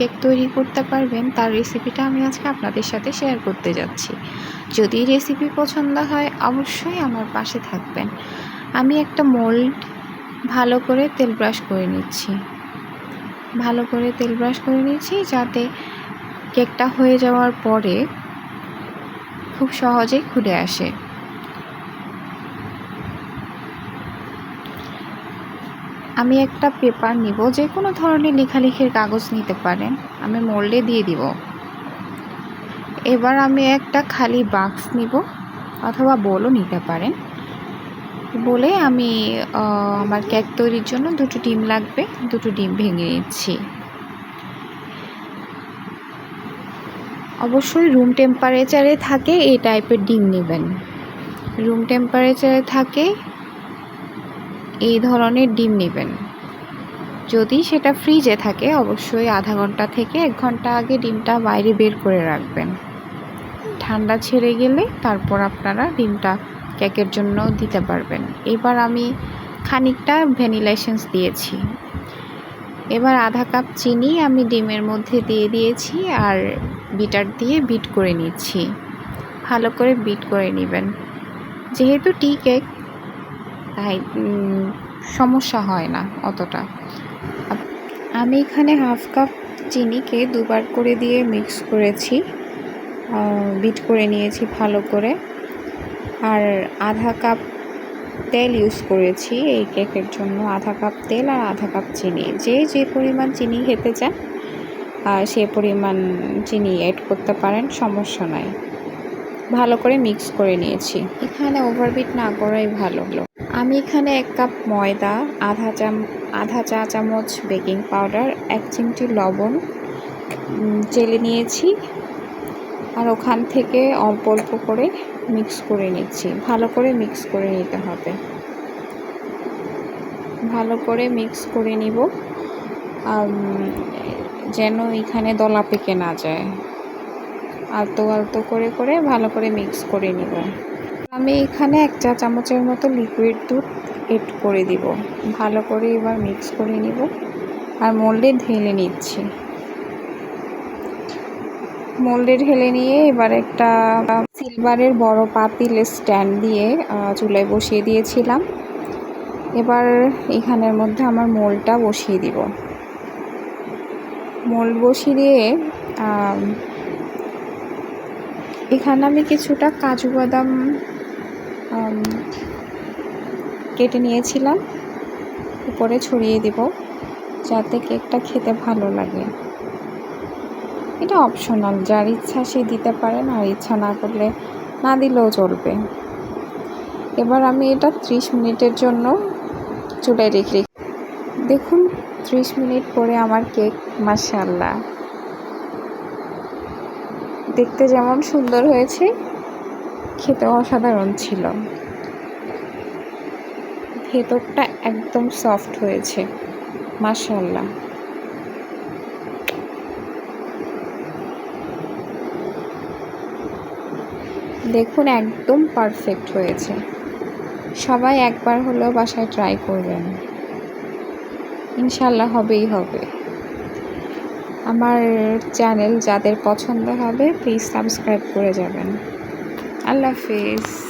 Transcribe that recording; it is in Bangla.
কেক তৈরি করতে পারবেন, তার রেসিপিটা আমি আজকে আপনাদের সাথে শেয়ার করতে যাচ্ছি। যদি রেসিপি পছন্দ হয়, অবশ্যই আমার পাশে থাকবেন। আমি একটা মোল্ড ভালো করে তেল ব্রাশ করে নিচ্ছি। ভালো করে তেল ব্রাশ করে নিচ্ছি যাতে কেকটা হয়ে যাওয়ার পরে খুব সহজেই খুলে আসে। আমি একটা পেপার নিব, যে কোনো ধরনের লেখালেখির কাগজ নিতে পারেন। আমি মোল্ডে দিয়ে দিব। এবার আমি একটা খালি বাক্স নিব, অথবা বলও নিতে পারেন। বলে আমি আমার কেক তৈরির জন্য দুটো ডিম লাগবে, দুটো ডিম ভেঙে নিচ্ছি। অবশ্যই রুম টেম্পারেচারে থাকে, এই টাইপের ডিম নেবেন। রুম টেম্পারেচারে থাকে এই ধরনের ডিম নেবেন। যদি সেটা ফ্রিজে থাকে, অবশ্যই আধা ঘণ্টা থেকে এক ঘণ্টা আগে ডিমটা বাইরে বের করে রাখবেন। ঠান্ডা ছেড়ে গেলে তারপর আপনারা ডিমটা কেকের জন্য দিতে পারবেন। এবার আমি খানিকটা ভ্যানিলা এসেন্স দিয়েছি। এবার আধা কাপ চিনি আমি ডিমের মধ্যে দিয়ে দিয়েছি আর বিটার দিয়ে বিট করে নিচ্ছি। ভালো করে বিট করে নেবেন। যেহেতু টি কেক তাই সমস্যা হয় না অতটা। আমি এখানে হাফ কাপ চিনিকে দুবার করে দিয়ে মিক্স করেছি বিট করে নিয়েছি ভালো করে। আর আধা কাপ তেল ইউজ করেছি এই কেকের জন্য, আধা কাপ তেল আর আধা কাপ চিনি। যে যে পরিমাণ চিনি খেতে চান সে পরিমাণ চিনি অ্যাড করতে পারেন, সমস্যা নাই। ভালো করে মিক্স করে নিয়েছি। এখানে ওভারবিট না করাই ভালো। আমি এখানে এক কাপ ময়দা, আধা চাম, আধা চা চামচ বেকিং পাউডার, এক চিমটি লবণ চেলে নিয়েছি আর ওখান থেকে অল্প অল্প করে মিক্স করে নিচ্ছি। ভালো করে মিক্স করে নিতে হবে। ভালো করে মিক্স করে নিব। যেন এখানে দলা পেকে না যায়। আলতো আলতো করে করে ভালো করে মিক্স করে নিব। আমি এখানে এক চা চামচের মতো লিকুইড দুধ এড করে দিব। ভালো করে এবার মিক্স করে নিব আর মোল্ডে ঢেলে নিচ্ছি। মোল্ডে ঢেলে নিয়ে এবার একটা সিলভারের বড় পাতিল স্ট্যান্ড দিয়ে চুলায় বসিয়ে দিয়েছিলাম। এবার এখানের মধ্যে আমার মোলটা বসিয়ে দিব। মোল বসিয়ে দিয়ে এখানে আমি কিছুটা কাজু বাদাম কেটে নিয়েছিলাম। উপরে ছড়িয়ে দিব যাতে কেকটা খেতে ভালো লাগে। এটা অপশনাল যার ইচ্ছা সে দিতে পারেন আর ইচ্ছা না করলে না দিলেও চলবে। এবার আমি এটা ত্রিশ মিনিটের জন্য চুলায় রেখে দেখুন, ত্রিশ মিনিট পরে আমার কেক মাসাল্লাহ দেখতে যেমন সুন্দর হয়েছে খেতে অসাধারণ ছিল। ভেতরটা একদম সফট হয়েছে মাসাল্লাহ দেখুন, একদম পারফেক্ট হয়েছে। সবাই একবার হলেও বাসায় ট্রাই করবেন। ইনশাল্লাহ হবেই হবে। আমার চ্যানেল যাদের পছন্দ হবে প্লিজ সাবস্ক্রাইব করে যাবেন। আল্লাহ হাফিজ।